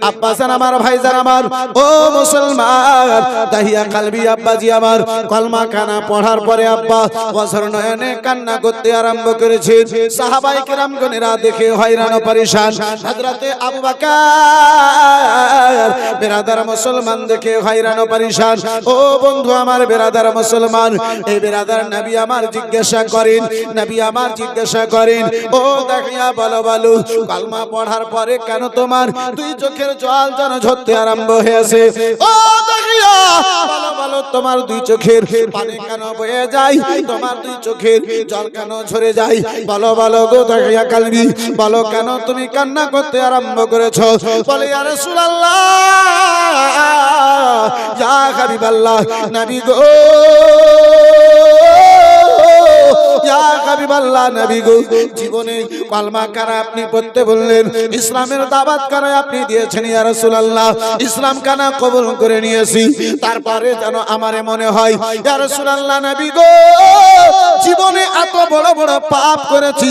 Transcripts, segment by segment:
আব্বাসান আমার ভাইজান আমার ও মুসলমান দাহিয়া কালবি আব্বাজি আমার কলমা কানা পড়ার পরে আব্বা বছর নয়নে কান্না করতে আরম্ভ করেছে সাহাবাই কেরামগণেরা দেখে হয়রান ও পরেশান হযরতে আবু বকর বেরাদার মুসলমান দেখে হয়রান ও পরেশান ও বন্ধু আমার বেরাদার মুসলমান এই বেরাদার নবী আমার জিজ্ঞাসা করেন নবী আমার জিজ্ঞাসা করেন ও দেখিয়া বলো বলো কালমা পড়ার পরে কেন তোমার দুই চোখের জল যেন ঝরতে আরম্ভ হয়েছে। ও দেখিয়া বলো বলো তোমার দুই চোখের পানি কেন বয়ে যায়? তোমার দুই চোখের জল কেন ঝরে যায়? বলো বলো গো দেখিয়া কালবি, বলো কেন তুমি কান্না করতে আরম্ভ করেছ? বলে, ইয়া রাসূলুল্লাহ, ইয়া হাবিবাল্লাহ, নবী গো। ইয়া হাবিবাল্লাহ নবী গো জীবনে কলমা কারা আপনি পড়তে বললেন? ইসলামের দাওয়াত কারা আপনি দিয়েছেন ইয়া রাসূলুল্লাহ? ইসলাম কানা কবুল করে নিয়েছি। তারপরে যেন আমারে মনে হয় ইয়া রাসূলুল্লাহ নবী গো জীবনে এত বড় বড় পাপ করেছি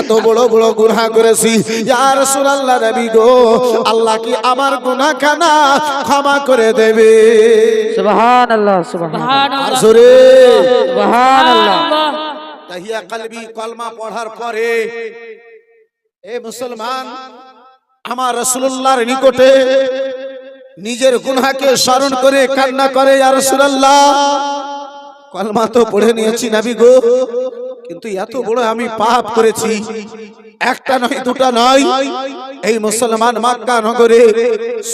এত বড় বড় গুনাহ করেছি। ইয়া রাসূলুল্লাহ নবী গো আল্লাহ কি আমার গুনাহ খানা ক্ষমা করে দেবে? সুবহান আল্লাহ সুবহান আর জোরে। সুবহান আল্লাহ তাহিয়া কালবি কলমা পড়ার পরে, এ মুসলমান, আমার রসুল্লাহর নিকটে নিজের গুনহাকে স্মরণ করে কান্না করে আর রসুল্লাহ কলমা তো পড়ে নিয়েছি নাবি গো, কিন্তু এত বড় আমি পাপ করেছি। একটা নয় দুটা নয় এই মুসলমান মাক্কা নগরে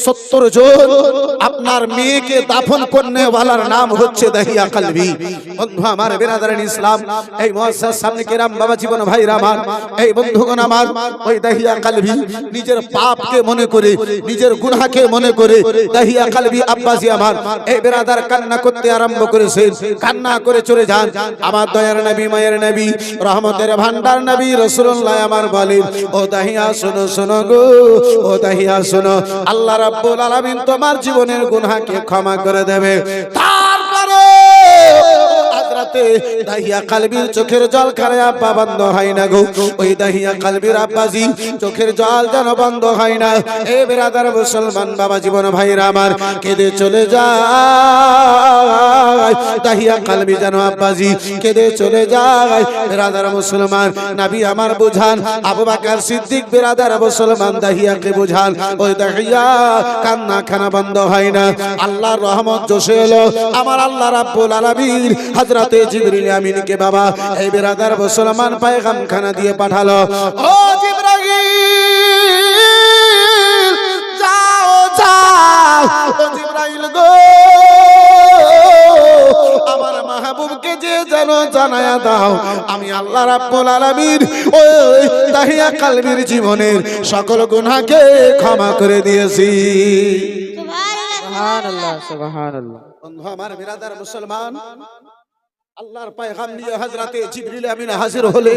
সত্তর জন আপনার মেয়েকে দাফন করনে ওয়ালার নাম হচ্ছে দাহিয়া কালবি। বন্ধু আমার বেরাদারান ইসলাম এই মহাসার সামনে কেরাম বাবা জীবন ভাই রামান এই বন্ধুগণ আমার ওই দাহিয়া কালবি নিজের পাপকে মনে করে নিজের গুনাহকে মনে করে দাহিয়া কালবি আব্বাসি আমার এই বেরাদার কান্না করতে আরম্ভ করেছেন কান্না করে চলে যান। আমার দয়ার নবী মায়ের নবী রহমতের ভান্ডার নবী রসুল্লাহ আমার বলেন ও দাহিয়া, শোনো শোনো গো। ও দাহিয়া, শোনো। আল্লাহ রাব্বুল আলামিন তোমার জীবনের গুনাহকে ক্ষমা করে দেবে। তারপরে হাজরাতে দাহিয়া কালবির চোখের জল খারে আব্বা বন্ধ হয় না গো। ওই দাহিয়া কালবির আব্বাজি, চোখের জল যেন বন্ধ হয় না। এ বেরাদার মুসলমান বাবা জীবন ভাইরা আমার, কেঁদে চলে যায়। দাহিয়া কালবি যেন আব্বাজি, কেঁদে চলে যায়। বেরাদার মুসলমান, নাবি আমার বুঝান। আবু বাকার সিদ্দিক বেরাদার মুসলমান, দাহিয়াকে বুঝান। ওই দাহিয়া কান্না খানা বন্ধ হয় না। আল্লাহর রহমত জোশে এলো। আমার আল্লাহ রাব্বুল আলামিন হযরতে জিবরিল আমিনকে বাবা এই বেরাদার মুসলমান পায়গাম খানা দিয়ে পাঠালো। ও জিবরাইল যাও যাও। ও জিবরাইল গো আমার মাহবুবকে যে যেন জানায়া দাও আমি আল্লাহ রাব্বুল আলামিন ওই তাহিয়া কালবির জীবনের সকল গুনাহকে ক্ষমা করে দিয়েছি। সুবহান আল্লাহ সুবহান বন্ধু আমার বিরাদার মুসলমান আল্লাহর পায়গাম নিয়ে হযরতে জিবরিল আমিন হাজির হলে।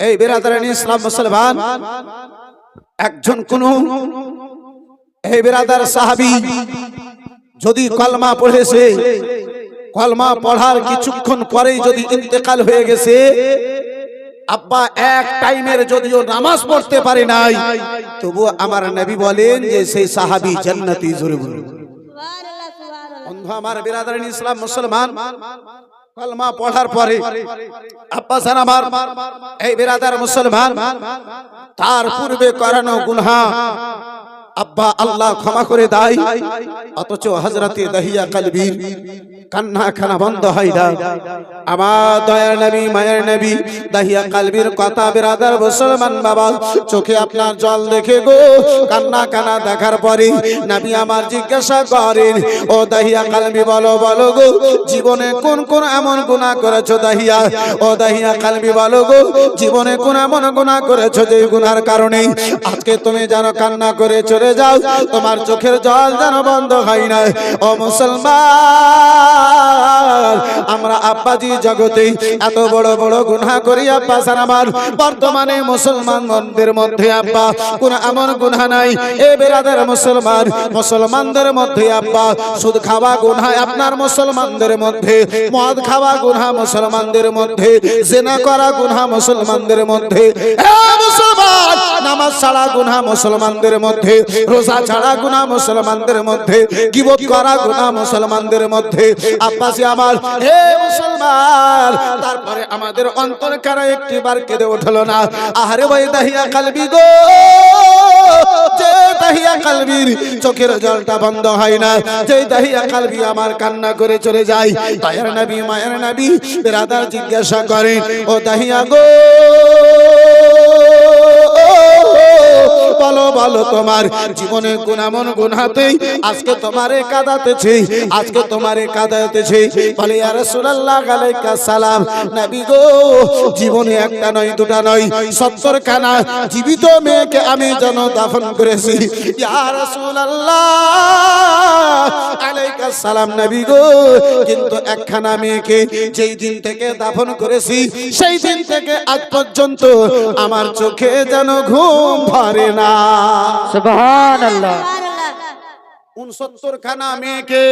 এই বিরাদারানি ইসলাম মুসলমান একজন কোন এই বিরাদার সাহাবী যদি কলমা পড়েছে কলমা পড়ার কিছুক্ষণ পরেই যদি ইন্তেকাল হয়ে গেছে আব্বা এক টাইমের যদিও নামাজ পড়তে পারে নাই তবু আমার নবী বলেন যে সেই সাহাবী জান্নাতি জোরে বলুন। বন্ধু আমার বিরাদারিন ইসলাম মুসলমান। কলমা পড়ার পরে আব্বা আমার, এই বিরাদার মুসলমান, তার পূর্বে করানো গুনহা আব্বা, আল্লাহ ক্ষমা করে দেয় অথচ হজরতে দহিয়া কালবির কান্না খানা বন্ধ হয় না। আমার দয়ার নবী, মায়ের নবী, দাহিয়া কালবির কথা বেরাদার মুসলমান বাবা, চোখে আপনার জল দেখে গো। কান্না কানা দেখার পরে নবী আমার জিজ্ঞাসা করেন, ও দাহিয়া কালবি, বলো বলো গো, জীবনে কোন কোন এমন গুনাহ করেছ দাহিয়া? ও দাহিয়া কালবি, বলো গো, জীবনে কোন এমন গুনাহ করেছ যে গুনার কারণে? আজকে তুমি যেন কান্না করে চলে যাও, তোমার চোখের জল যেন বন্ধ হয় না ও মুসলমান, আমরা আব্বাজি জগতে এত বড় বড় গুনাহ করি, আব্বা স্যার আমার। বর্তমানে মুসলমান মন্দির মধ্যে আব্বা, কোন এমন গুনাহ নাই। এ বেরাদের মুসলমান, মুসলমানদের মধ্যে আব্বা, সুদ খাওয়া গুনাহ আপনার মুসলমানদের মধ্যে, মদ খাওয়া গুনাহ মুসলমানদের মধ্যে, জেনা করা গুনাহ মুসলমানদের মধ্যে। মুসলমান, নামাজ ছাড়া গুনাহ মুসলমানদের মধ্যে রোজা ছাড়া গুনাহ মুসলমানদের মধ্যে, গিবত করা গুনাহ মুসলমানদের মধ্যে। আব্বাসি আমার, হে মুসলমান, তারপরে আমাদের অন্তর কারা একটি বার কেঁদে উঠল না। আহারে ভাই দাহিয়া কালবি গো চোখের জলটা বন্ধ হয় না। যে দাহিয়া কালবি আমার কান্না করে চলে যায়। মায়ের নবী, বেরাদার জিজ্ঞাসা করে ও দাহিয়া গো বলো বলো, তোমার জীবনে গুনাতেই আজকে তোমারে কাদাতেছে আজকে তোমারে কাদাতেছে বলে রাসূলুল্লাহ আলাইকা সালাম। গো, জীবনে একটা নয়, দুটা নয়, সত্তর খানা জীবিত মেয়েকে আমি যেন দাফন করেছি। ইয়া রাসূলুল্লাহ আলাইকা সালাম, নবী গো, কিন্তু একখানা মেয়েকে যেই দিন থেকে দাফন করেছি, সেই দিন থেকে আজ পর্যন্ত আমার চোখে যেন ঘুম ভরে না। সুবহানাল্লাহ। উনসত্তর খানা মেয়েকে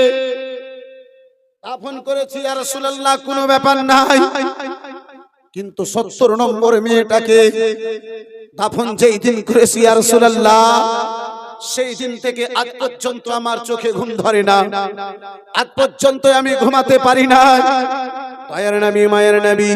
দাফন করেছি আর রাসূলুল্লাহ কোনো ব্যাপার নাই। কিন্তু সত্তর নম্বর মেয়েটাকে দাফন যেই দিন করেছি আর রাসূলুল্লাহ সেই দিন থেকে আজ পর্যন্ত আমার চোখে ঘুম ধরে না। আজ পর্যন্ত আমি ঘুমাতে পারি না। দয়ার নবী মায়ের নবী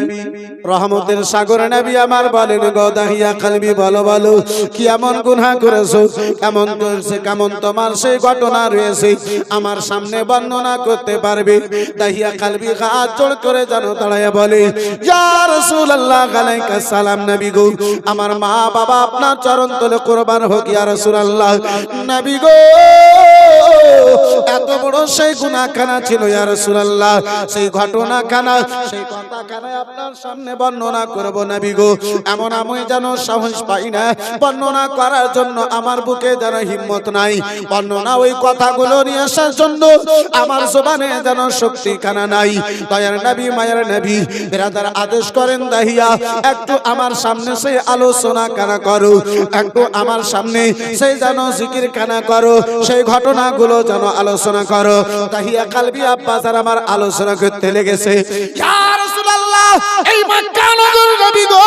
রহমতের সাগর নবী আমার বলেন গো দাহিয়া কালবি বলো বলো কি এমন গুনাহ করেছ? কেমন করেছে? কেমন তোমার সেই ঘটনা রয়েছে? আমার সামনে বর্ণনা করতে পারবে? দাহিয়া কালবি হাত জোড় করে জানো দাঁড়ায় বলে ইয়া রাসূলুল্লাহ আলাইকা সালাম নবী গো আমার মা বাবা আপনার চরণ তলে কুরবান হোক ইয়া রাসূলুল্লাহ নবী গো, এত বড় সেই গুনাহখানা ছিল সেই ঘটনাখানা, সেই আপনার সামনে বর্ণনা নবী গো। এমন আমি যেন সাহস পাই না। বর্ণনা করার জন্য আমার বুকে যেন হিম্মত নাই। বর্ণনা ওই কথাগুলো নিয়ে আসার জন্য আমার জবানে যেন শক্তি কানা নাই। দয়ার নবী, মায়ের নবী, বেরাদার আদেশ করেন দাহিয়া, একটু আমার সামনে সেই আলোচনা কানা করো। একটু আমার সামনে সেই যেন জিকির কানা করো, সেই ঘটনাগুলো যেন আলোচনা করো। তাহিয়া কালবি আব্বাস আর আমার আলোচনা করতে লেগেছে। এই মক্কা নগর নবী গো,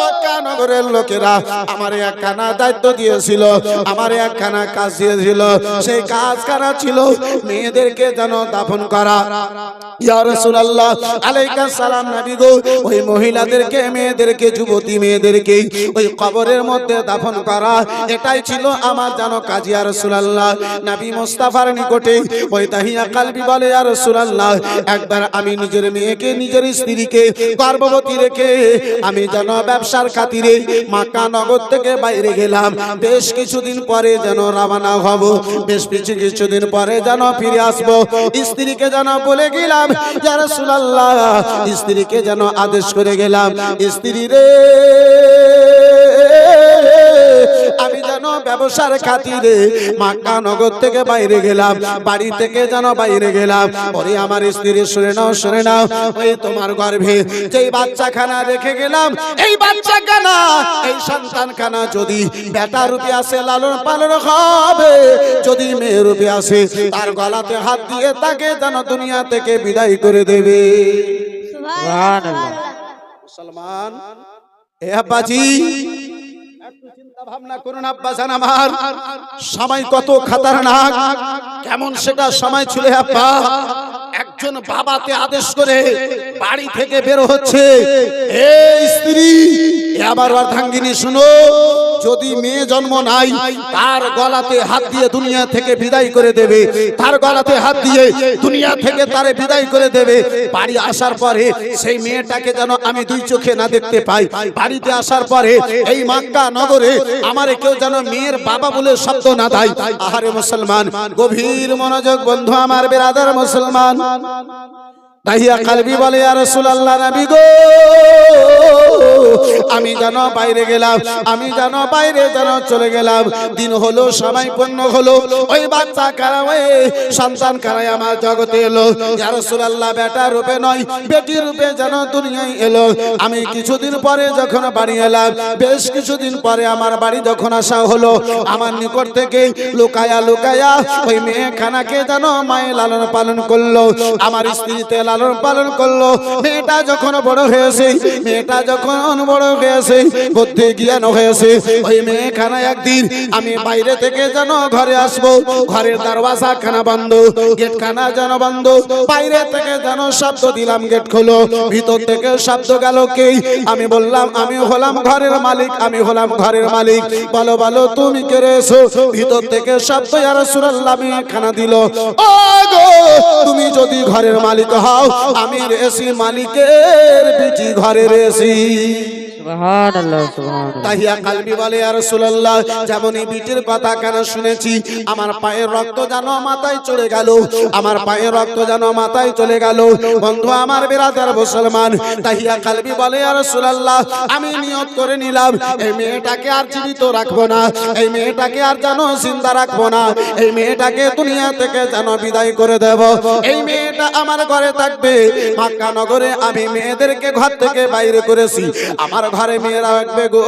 মক্কা নগরের লোকেরা আমার একখানা দায়িত্ব দিয়েছিল, আমার একখানা কাজ দিয়েছিল। সেই কাজ কারা ছিল? মেয়েদেরকে যেন দাফন করা। একবার আমি নিজের মেয়েকে, নিজের স্ত্রীকে, গর্ভবতী রেখে আমি যেন ব্যবসার খাতিরে মাক্কা নগর থেকে বাইরে গেলাম। বেশ কিছুদিন পরে যেন রওনা হব। বেশ কিছু কিছুদিন পরে যেন ফিরে আসব। স্ত্রীকে যেন বলে গেলাম, ইয়া রাসূলুল্লাহ। স্ত্রীকে যেন আদেশ করে গেলাম, স্ত্রী রে, আমি যেন ব্যবসার খাতিরে মাক্কা নগর থেকে বাইরে গেলাম, বাড়ি থেকে যেন বাইরে গেলাম। পরে আমার স্ত্রী, শুনে নাও শুনে নাও। তোমার গর্ভে যেই বাচ্চা খানা রেখে গেলাম, এই বাচ্চা খানা এই সন্তান খানা যদি বেটা রূপে আসে লালন পালন হবে। যদি মেয়ে রূপে আসে তার গলাতে হাত দিয়ে তাকে যেন দুনিয়া থেকে বিদায় করে দেবে। সুবহানাল্লাহ। মুসলমান এ আব্বাজি চিন্তা ভাবনা করুন আব্বাজান আমার। সময় কত খাতারনাক। কেমন সেটা সময় ছিল আব্বা। একজন বাবাতে আদেশ করে বাড়ি থেকে বের হচ্ছে। এই স্ত্রী, এ আবার অর্ধাঙ্গিনী শুনো। যদি মেয়ে জন্ম নাই, তার গলাতে হাত দিয়ে দুনিয়া থেকে বিদায় করে দেবে। তার গলাতে হাত দিয়ে দুনিয়া থেকে তারে বিদায় করে দেবে। বাড়ি আসার পরে সেই মেয়েটাকে যেন আমি দুই চোখে না দেখতে পাই। বাড়িতে আসার পরে এই মাক্কা নগরে আমার কেউ যেন মেয়ের বাবা বলে শব্দ না দেয়। আহারে মুসলমান, গভীর মনোযোগ বন্ধু আমার বেরাদার মুসলমান। তাহিয়া কালবি বলে আর রাসূলুল্লাহ নবী গো আমি যেন বাইরে গেলাম আমি যেন বাইরে যেন চলে গেলাম দিন হলো সময় পূর্ণ হলো ওই বাচ্চা কারা সন্তান কারাই আমার জগতে এলো ইয়া রাসূলুল্লাহ বেটা রূপে নয় বেটি রূপে যেন দুনিয়ায় এলো আমি কিছুদিন পরে যখন বাড়ি এলাম বেশ কিছুদিন পরে আমার বাড়ি যখন আসা হলো আমার নিকট থেকে লুকায়া লুকায়া ওই মেয়ে খানাকে যেন মায়ে লালন পালন করল আমার স্ত্রীতে লালন লালন পালন করল। মেয়েটা যখন বড় হয়েছে, মেয়েটা যখন বড় হয়েছে, বুদ্ধি জ্ঞান হয়েছে, ওই মেয়েখানা একদিন আমি বাইরে থেকে যেন ঘরে আসব। ঘরের দরওয়াজা খানা বন্ধ গেট খানা যেন বন্ধ। বাইরে থেকে যেন শব্দ দিলাম, গেট খোলো। ভিতর থেকে শব্দ গেল কে? আমি বললাম, আমি হলাম ঘরের মালিক, আমি হলাম ঘরের মালিক। বলো বলো, তুমি কে এসো ভিতর থেকে শব্দ আর সুরাল্লাহ খানা দিল ও গো তুমি যদি ঘরের মালিক হও আমি রেসি মালিকের বিটি ঘরে রেসি। আমি নিয়ত করে নিলাম, এই মেয়েটাকে আর জীবিত রাখব না, এই মেয়েটাকে আর যেন রাখব না, এই মেয়েটাকে দুনিয়া থেকে যেন বিদায় করে দেব। এই মেয়েটা আমার ঘরে থাকবে, মক্কা নগরে আমি মেয়েদেরকে ঘর থেকে বাইরে করেছি, আমার ঘরে মেয়েরা রাখবে গো,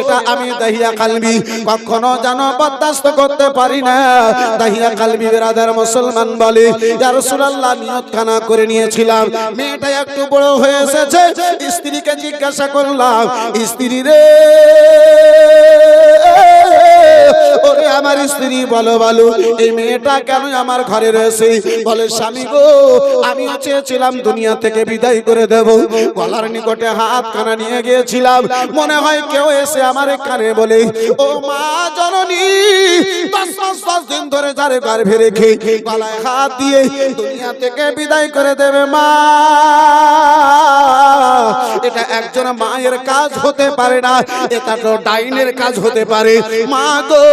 এটা আমি দাহিয়া কালবি। কখনো যেন বরদাস্ত করতে পারি না। দাহিয়া কালবি বেরাদার মুসলমান বলে, ইয়া রাসূলুল্লাহ নিয়ত খানা করে নিয়েছিলাম। মেয়েটা একটু বড় হয়ে এসেছে। স্ত্রীকে জিজ্ঞাসা করলাম, স্ত্রী রে, ওরে আমার স্ত্রী, বলো বলো, এই মেয়েটা কেন আমার ঘরে রয়েছে? বলে, স্বামী গো আমি চেয়েছিলাম দুনিয়া থেকে বিদায় করে দেব। গলার নিকটে হাত কানা নিয়ে গিয়েছিলাম মনে হয় কেউ এসে আমার কানে বলে, ও মা জননী, দশ দিন ধরে যারে গর্ভে রেখে গলায় হাত দিয়ে দুনিয়া থেকে বিদায় করে দেবে মা। এটা একজন মায়ের কাজ হতে পারে না, এটা তো ডাইনের কাজ হতে পারে। মা গো,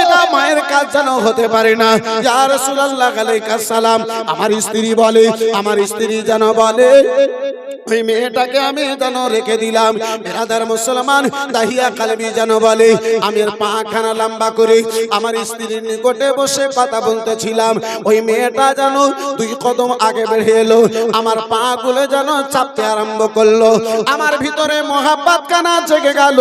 এটা মায়ের কাজ যেন হতে পারে না। ইয়া রাসূলুল্লাহ আলাইহিস সালাম, আমার স্ত্রী বলে, আমার স্ত্রী যেন বলে ওই মেয়েটাকে আমি যেন রেখে দিলাম। বেরাদার মুসলমান, দাহিয়া কালবি যেন বলে, আমি এর পা খানা লম্বা করে আমার স্ত্রীর নিকটে বসে কথা বলতেছিলাম। ওই মেয়েটা যেন দুই কদম আগে বেড়ে এলো, আমার পা গুলো যেন চাপতে আরম্ভ করল। আমার ভিতরে মহাব্বাত কানা জেগে গেল?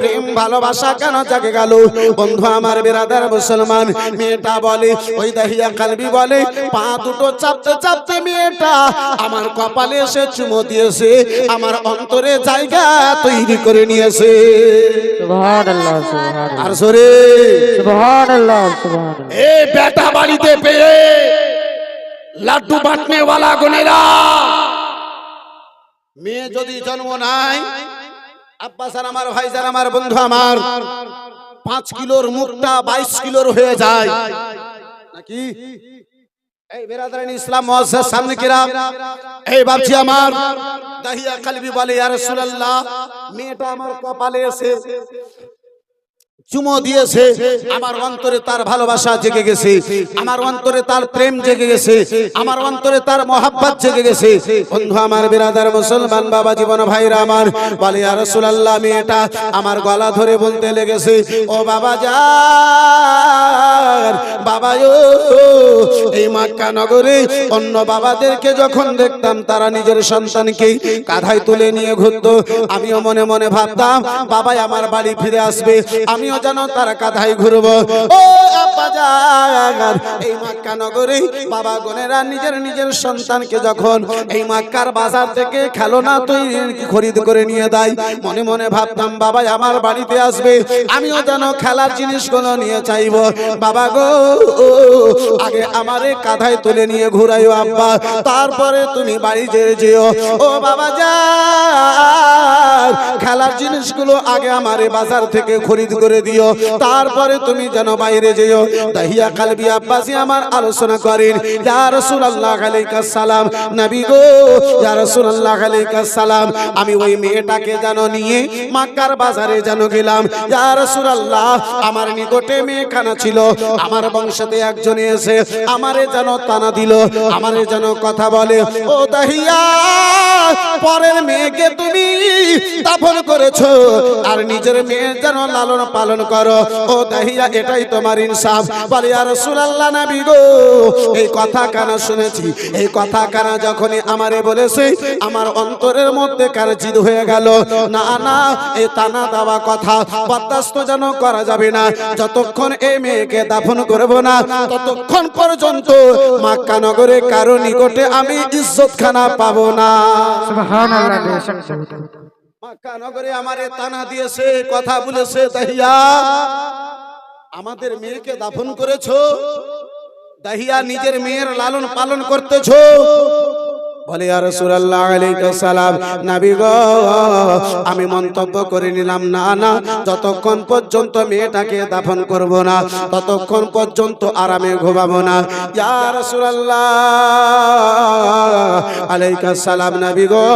প্রেম, ভালোবাসা কেন জেগে গেল? বন্ধু, আমার বেরাদার মুসলমান, মেয়েটা বলে, ওই দাহিয়া কালবি বলে, পা দুটো চাপতে চাপতে মেয়েটা আমার কপালে এসে চুমো দিয়েছে আমার অন্তরে জায়গা তৈরি করে নিয়েছে। আর সরে এ বেটা বাড়িতে পেয়ে লাড্ডু বাটনে ওয়ালা গনেরা মেয়ে যদি জন্ম নাই আমার ভাইজান আমার বন্ধু আমার পাঁচ কিলোর মুখটা বাইশ কিলোর হয়ে যায়। নাকি? এই বেরাদারানি ইসলাম মহাসের সামনে কিরা এই বাপজি আমার, দাহিয়া কালবি বলে, ইয়া রাসূলুল্লাহ, মেয়েটা আমার কপালে এসে চুমো দিয়েছে। আমার অন্তরে তার ভালোবাসা জেগে গেছে। আমার অন্তরে তার প্রেম জেগে গেছে। আমার অন্তরে তার মহাব্বত জেগে গেছে। বন্ধু, আমার বিরাদার মুসলমান বাবা, জীবন ভাইরা আমার, বলে আর রাসূলুল্লাহ মেয়েটা আমার গলা ধরে বলতে লেগেছে। ও বাবা যান বাবা এই মাক্কা নগরে অন্য বাবাদেরকে যখন দেখতাম, তারা নিজের সন্তানকে কাঁধায় তুলে নিয়ে ঘুরতো। আমিও মনে মনে ভাবতাম, বাবাই আমার বাড়ি ফিরে আসবে। আমিও যেন তার কাঁধায় ঘুরবো। ও আব্বা জান, এই মাক্কা নগরে বাবা গনেরা নিজের নিজের সন্তানকে যখন এই মাক্কার বাজার থেকে খেলনা তৈরি খরিদ করে নিয়ে দেয় মনে মনে ভাবতাম বাবাই আমার বাড়িতে আসবে আমিও যেন খেলার জিনিসগুলো নিয়ে চাইব। বাবা গো আগে আমারে কাঁধায় তুলে নিয়ে ঘুরাইও আব্বা তারপরে তুমি বাড়ি যেয়ে যেও। ও বাবা যা খেলার জিনিসগুলো আগে আমারে বাজার থেকে খরিদ করে দিও। তারপরে তুমি যেন বাইরে যেও। দাহিয়া কালবি আব্বাসি আমার আলোচনা করেন। ইয়া রাসূলুল্লাহ আলাইহিস সালাম। নবী গো, ইয়া রাসূলুল্লাহ আলাইহিস সালাম। আমি ওই মেয়েটাকে যেন নিয়ে মক্কার বাজারে যেন গেলাম। ইয়া রাসূলুল্লাহ, আমার নিকটে মেয়েখানা ছিল। আমার বংশতে একজনে এসে আমারে যেন তানা দিল। আমারে যেন কথা বলে, ও দাহিয়া, পরের মেয়েকে তুমি দাফন করেছ। আর নিজের মেয়ে যেন লালন পালন পালন করো। ও দাহিয়া এটাই তোমার ইনসাফ। বলে আর রাসূলুল্লাহ নবী গো, এই কথা কানা শুনেছি? এই কথা কানা যখনই আমারে বলেছে, আমার অন্তরের মধ্যে কার জিদ হয়ে গেল? না না এই তানা দেওয়া কথা বরদাস্ত যেন করা যাবে না। যতক্ষণ এই মেয়েকে দাফন করব না, ততক্ষণ পর্যন্ত মাক্কা নগরে কারও নিকটে আমি ইজ্জত খানা পাবো না। সুবহানাল্লাহ মাক্কা নগরে আমারে তানা দিয়েছে, কথা বলেছে, দাহিয়া। আমাদের মেয়েকে দাফন করেছ, দাহিয়া নিজের মেয়ের লালন পালন করতেছো। বলে আর আলাইহিস সালাম। আমি মন্তব্য করে নিলাম, না না, যতক্ষণ পর্যন্ত মেয়েটাকে দাফন করব না, ততক্ষণ পর্যন্ত আরামে ঘুমাবো না। ইয়া রাসূলুল্লাহ আলাইহিস সালাম, নবী গো,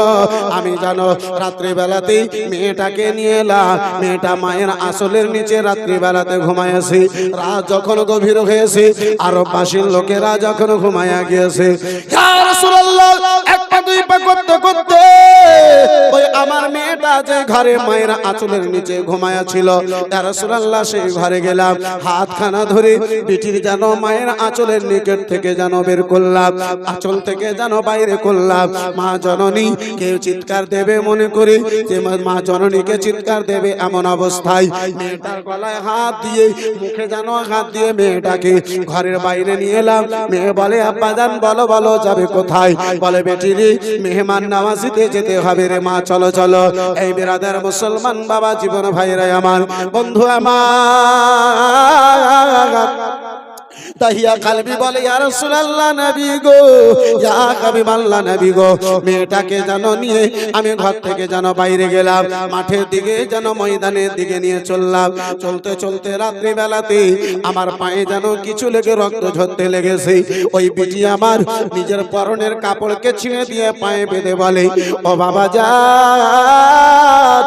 আমি জানো রাত্রিবেলাতেই মেয়েটাকে নিয়ে এলাম মেয়েটা মায়ের আসলের নিচে রাত্রিবেলাতে ঘুমাইয়াছি। রাত যখন গভীর হয়েছে আরও পাশের লোকেরা যখন ঘুমাইয়া গিয়েছে দুই করতে করতে আমার মেয়েটা যে ঘরে মায়ের আঁচলের নিচে ঘুমায়া ছিল রাসূলুল্লাহ সেই ঘরে গেলাম, হাতখানা ধরে বিটির যেন মায়ের আঁচলের নিকট থেকে যেন বের করলাম, আঁচল থেকে যেন বাইরে করলাম। মা জননী কেউ চিৎকার দেবে মনে করি, যে মা- জননীকে চিৎকার দেবে এমন অবস্থায় মেয়েটার গলায় হাত দিয়ে, মুখে যেন হাত দিয়ে মেয়েটাকে ঘরের বাইরে নিয়ে এলাম। মেয়ে বলে, আব্বা জান, বলো বলো, যাবে কোথায়? বলে, বেটি রে, মেহমান নামাজিতে যেতে হবে রে মা, চলো। চলো চলো। এই বিরাদের মুসলমান বাবা জীবন ভাইরা আমার। বন্ধু আমার। তাহিয়া কালবি বলে, ইয়া রাসূলুল্লাহ নবী গো, ইয়া হাবিবাল্লাহ নবী গো, মেয়েটাকে যেন নিয়ে আমি ঘর থেকে যেন বাইরে গেলাম, মাঠের দিকে যেন ময়দানের দিকে নিয়ে চললাম। চলতে চলতে রাত্রি বেলাতে আমার পায়ে যেন কিছু লেগে রক্ত ঝরতে লেগেছে। ওই বিটি আমার নিজের পরনের কাপড়কে ছিঁড়ে দিয়ে পায়ে বেঁধে বলে, ও বাবা যান,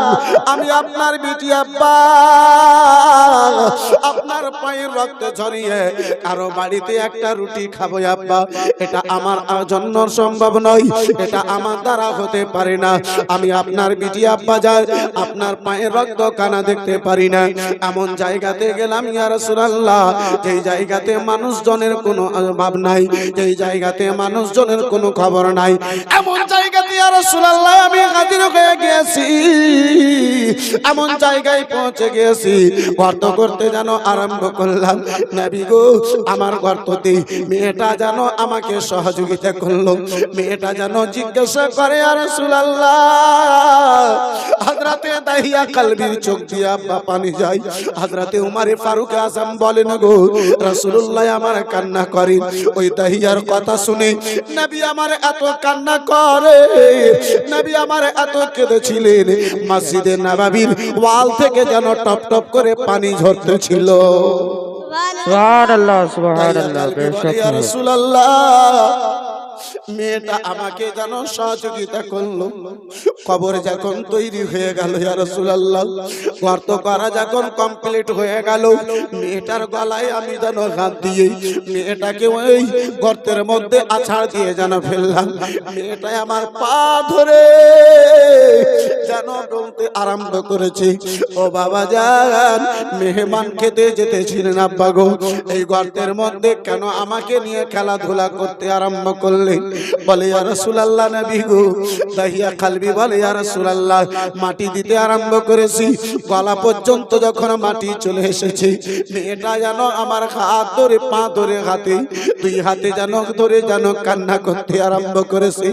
আমি আপনার বিটি আব্বা, আপনার পায়ের রক্ত ঝরিয়ে কারও বাড়িতে একটা রুটি খাব আব্বা, এটা আমার জন্য সম্ভব নয়, এটা আমার দ্বারা হতে পারে না। আমি আপনার বিটি আব্বা যাই আপনার পায়ের রক্ত কানা দেখতে পারি না। এমন জায়গাতে গেলাম, ইয়া রাসূলুল্লাহ, যেই জায়গাতে মানুষজনের কোনো অভাব নাই, যেই জায়গাতে মানুষজনের কোনো খবর নাই। এমন জায়গাতে, ইয়া রাসূলুল্লাহ, আমি হাজির হয়ে গেছি এমন জায়গায় পৌঁছে গেছি গর্ত করতে যেন আরম্ভ করলাম। নবী গো আমার গর্ততে মেয়েটা যেন আমাকে সহযোগিতা করল। মেয়েটা যেন জিজ্ঞাসা করে, আর হযরতে দাহিয়া কালবির চোখ দিয়া বা পানি যায়। হযরতে উমারে ফারুক আজম বলেন গো, রাসূলুল্লাহ আমার কান্না করেন। ওই দাহিয়ার কথা শুনে নবী আমার এত কান্না করে, নবী আমার এত কেঁদেছিলেন। মসজিদে নবাবির ওয়াল থেকে যেন টপ টপ করে পানি ঝরতেছিল। সুবহানাল্লাহ সুবহানাল্লাহ বেশক রাসূলুল্লাহ মেয়েটা আমাকে যেন সহযোগিতা করল। কবর যখন তৈরি হয়ে গেল রাসূলুল্লাহ গর্ত করা যখন কমপ্লিট হয়ে গেল মেয়েটার গলায় আমি যেন হাত দিয়ে মেয়েটাকে ওই গর্তের মধ্যে আছাড় দিয়ে যেন ফেললাম। মেয়েটা আমার পা ধরে যেন বলতে আরম্ভ করেছে ও বাবা যান মেহমান খেতে যেতেছিলেন আব্বা গো এই গর্তের মধ্যে কেন আমাকে নিয়ে খেলাধুলা করতে আরম্ভ করলেন বলে, ইয়া রাসূলুল্লাহ নবী গো। দাহিয়া কালবি বলে রাসূলুল্লাহ, মাটি দিতে আরম্ভ করেছি। গলা পর্যন্ত যখন মাটি চলে এসেছে, মেয়েটা যেন আমার হাত ধরে, পা ধরে হাতে, দুই হাতে যেন ধরে যেন কান্না করতে আরম্ভ করেছে।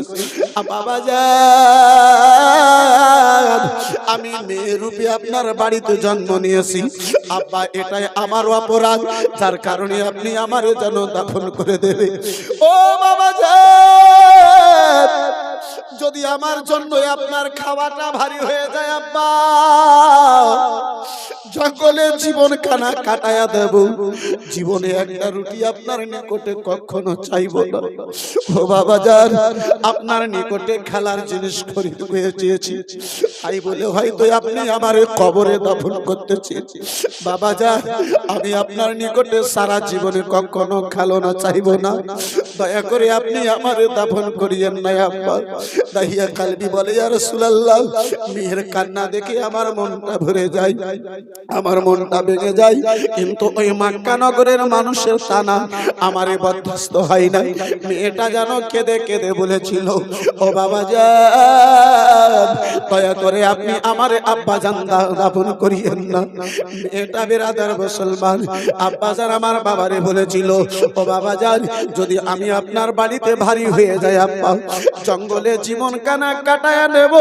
বাবা যান আমি মেয়ে রূপে আপনার বাড়িতে জন্ম নিয়েছি। আব্বা এটাই আমার অপরাধ যার কারণে আপনি আমার যেন দাফন করে দেবে। ও বাবা যান যদি আমার জন্য আপনার খাওয়াটা ভারী হয়ে যায়, আব্বা, জঙ্গলে জীবন কানা কাটায়া দেব। জীবনে একটা রুটি আপনার নিকটে কখনো চাইব না। ও বাবা আপনার নিকটে খেলার জিনিস খরিদ হয়ে চেয়েছি। তাই বলে হয়তো আপনি আমার কবরে দাফন করতে চেয়েছি বাবা যান আমি আপনার নিকটে সারা জীবনে কখনো খেলো না চাইব না। দয়া করে আপনি আমারে দাফন করিয়েন না আব্বা। দাহিয়া কালবি বলে মেয়ের কান্না দেখে আমার মনটা ভরে যায়, আমার মনটা ভেঙে যায়। কিন্তু ওই নগরের মানুষের আমারে বরদাস্ত হয় না মেয়েটা যেন কেঁদে কেঁদে বলেছিল, ও বাবা যান, দয়া করে আপনি আমারে আব্বা জান দা- দাফন করিয়েন না। মেয়েটা বেরাদার মুসলমান আব্বা আমার বাবারে বলেছিল, ও বাবা যদি আমি আপনার বাড়িতে ভারী হয়ে যাই আব্বা, জঙ্গলে জীবন কানা কাটায়া নেব।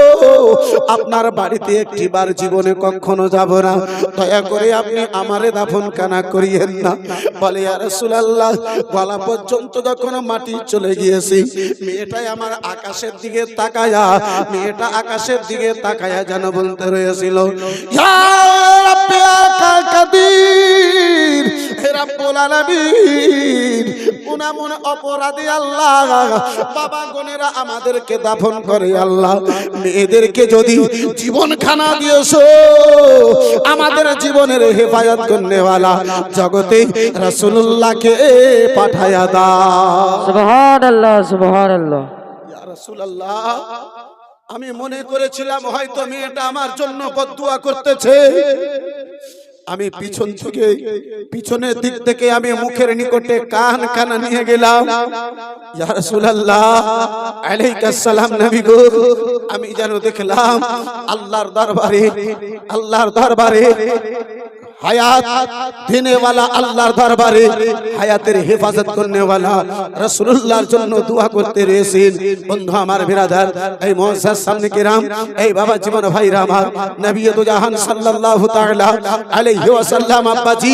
আপনার বাড়িতে একটিবার জীবনে কখনো যাব না। দয়া করে আপনি আমারে দাফন কানা করিয়েন না। বলে আর রাসূলুল্লাহ গলা পর্যন্ত যখন মাটি চলে গিয়েছি মেয়েটাই আমার আকাশের দিকে তাকায়া মেয়েটা আকাশের দিকে তাকায়া যেন বলতে রয়েছিল কাদির রাব্বুল আলামিন কোন অপরাধী আল্লাহ বাবা গনেরা আমাদেরকে দাফন করে আল্লাহ। মেয়েদেরকে যদি জীবন খানা দিয়েছ আমাদের জীবনের হেফাজত করনেওয়ালা জগতে রাসূলুল্লাহকে পাঠায়া ইয়া রাসূলুল্লাহ আমি মনে করেছিলাম হয়তো মেয়েটা আমার জন্য বদুয়া করতেছে। আমি পিছন থেকে পিছনের দিক থেকে আমি মুখের নিকটে কান কানা নিয়ে গেলাম। ইয়া রাসূলুল্লাহ আলাইহিস সালাম নবী গো। আমি যেন দেখলাম আল্লাহর দরবারে আল্লাহর দরবারে হায়াত দিনেওয়ালা আল্লাহর দরবারে, হায়াতের হেফাজত করনেওয়ালা রাসূলুল্লাহর জন্য দোয়া করতে রয়েছেন। বন্ধু আমার বিরাদার, এই মহসার সামনে কিরাম, এই বাবা জীবন ভাইরা আমার, নবী তো জাহান সাল্লাল্লাহু তাআলা আলাইহি ওয়াসাল্লাম আব্বাজি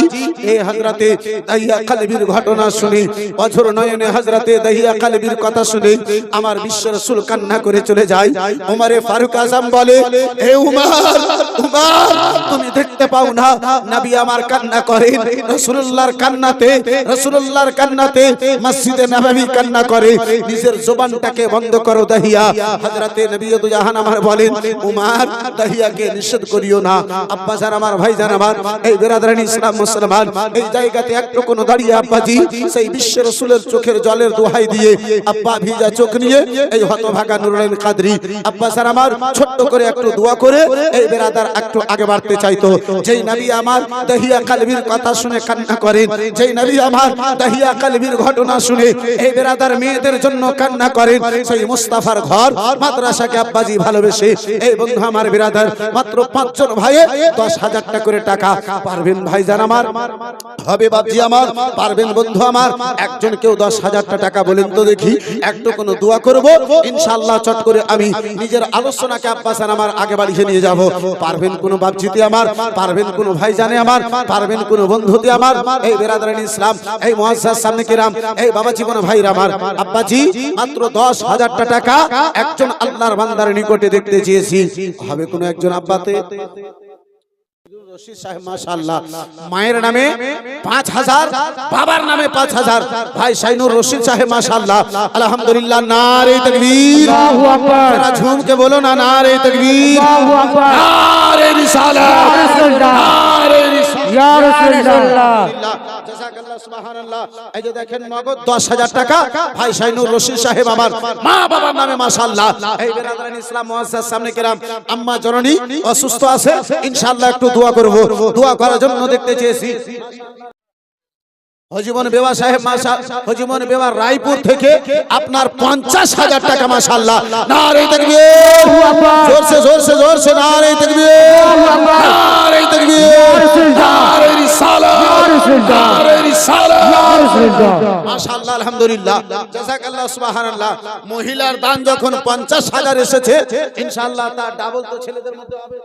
এই হযরতে দাইয়া কালবির ঘটনা শুনে, অঝর নয়নে হযরতে দাইয়া কালবির কথা শুনে আমার বিশ্ব রাসূল কান্না করে চলে যায়। ওমরে ফারুক আজম বলে হে উমর উমর, তুমি দেখতে পাও না নবী আমার কান্না করেন রাসূলুল্লাহর কান্নাতে রাসূলুল্লাহর কান্নাতে, মসজিদে নববী কান্না করে। নিজের জবানটাকে বন্ধ করো দাহিয়া। হযরতে নবী দু জাহান আমার বলেন, উমর, দাহিয়াকে নিষেধ করিও না। আব্বা জান আমার, ভাই জান আমার, এই বিরাদরানি ইসলাম মুসলমান, এই জায়গাতে একটু কোনো দাঁড়িয়ে আব্বাজি, সেই বিশ্ব রাসূলের চোখের জলের দোহাই দিয়ে আব্বা ভিজা চোখ নিয়ে এই হতভাগা নুরুল কাদরি। আব্বা স্যার আমার, ছোট্ট করে একটু দোয়া করে, এই বেরাদার একটু আগে বাড়তে চাইতো। যেই নবী আমার দহিয়া কালবির কথা শুনে কান্না করেন। নবী আমার কালবির ঘটনা শুনে এই বেরাদার মেয়েদের জন্য কান্না করেন। সেই মুস্তাফার ঘর মাদ্রাসাকে আব্বাজি ভালোবেসে এই বন্ধু আমার বিরাদার মাত্র পাঁচজন ভাইয়ে দশ করে টাকা। পারবেন আমার? হবে বাবজি আমার, পারবেন বন্ধু আমার। একজন কেউ দশ হাজারটা টাকা বলেন তো দেখি। একটু কোনো দোয়া করব? ইনশাআল্লাহ চট করে আমি নিজের আলোচনাকে আব্বাসান আমার আগে বাড়িয়ে নিয়ে যাব। পারবেন কোন বাপজিতে আমার? পারবেন কোন ভাই জানে আমার পারবেন কোন বন্ধুতে আমার। এই বেরাদারান ইসলাম এই মহাসার সামনে কিরাম এই বাবা কোন ভাইরা আমার। আব্বাজি মাত্র দশ হাজারটা টাকা একজন আল্লাহর বান্দার নিকটে দেখতে চেয়েছি। হবে কোন একজন আব্বাতে? মায়ের নামে পাঁচ হাজার বাবার নামে পাঁচ হাজার। ভাই সাইনুর রশিদ সাহেব মাসাল্লাহ আলহামদুলিল্লাহ না রে তকবীর ঝুমকে বলো না রে তকবীর। না রে ইয়া রাসূলুল্লাহ। জাযাকাল্লাহ সুবহানাল্লাহ। এই যে দেখেন নগদ 10000 টাকা ভাই সাইনুর রশিদ সাহেব আমার মা বাবার নামে মাশাআল্লাহ। এই বেরাদারান ইসলাম মুআজ্জাজ সামনে কিরাম আম্মা জননী অসুস্থ আছে ইনশাআল্লাহ একটু দোয়া করব। দোয়া করার জন্য দেখতে চেয়েছি। হজিমন বেওয়া সাহেব মাশা হজিমন বেওয়া রায়পুর থেকে আপনার পঞ্চাশ হাজার টাকা মাশাল্লাহ নারে তাকবীর। জোরসে জোরসে জোরসে নারে তাকবীর। নারে তাকবীর। নারে রিসালাত। নারে রিসালাত। মাশাআল্লাহ আলহামদুলিল্লাহ। জাযাকাল্লাহ সুবহানাল্লাহ। মহিলার দান যখন পঞ্চাশ হাজার এসেছে ইনশাআল্লাহ তার ডাবল তো ছেলেদের মধ্যে হবে।